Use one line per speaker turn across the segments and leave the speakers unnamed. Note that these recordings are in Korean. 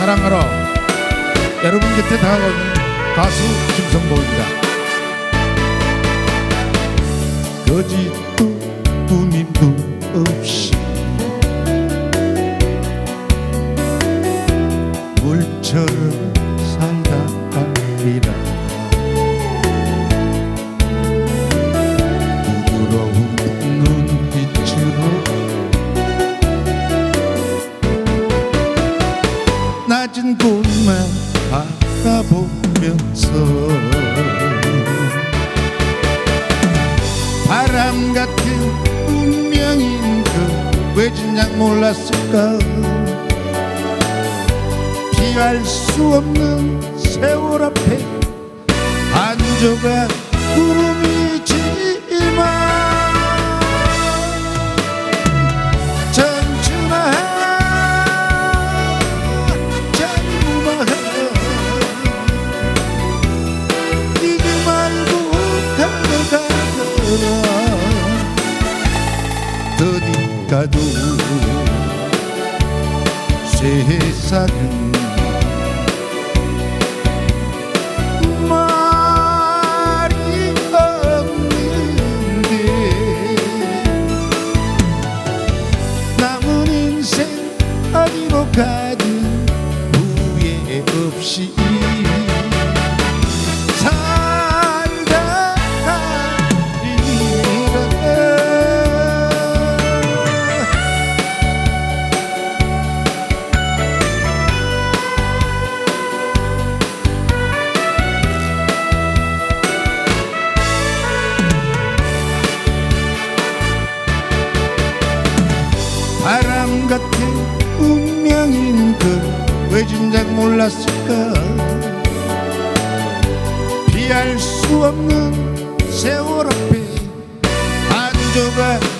사랑하러 여러분 곁에 다가오는 가수 김성보입니다. 거짓도 꾸밈도 없이 물처럼 살다 아니라 낮은 곳만 바라보면서 바람 같은 운명인 그왜 진작 몰랐을까? 피할 수 없는 세월 앞에 안조가 구름 가도 세상은 말이 없는데 남은 인생 어디로 가든 후회 없이 같은 운명인 그왜 진작 몰랐을까? 피할 수 없는 세월 앞에 안조가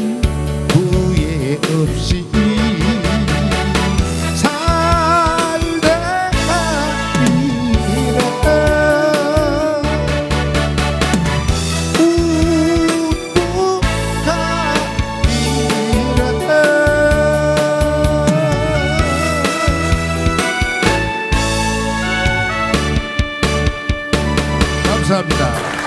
감사합니다.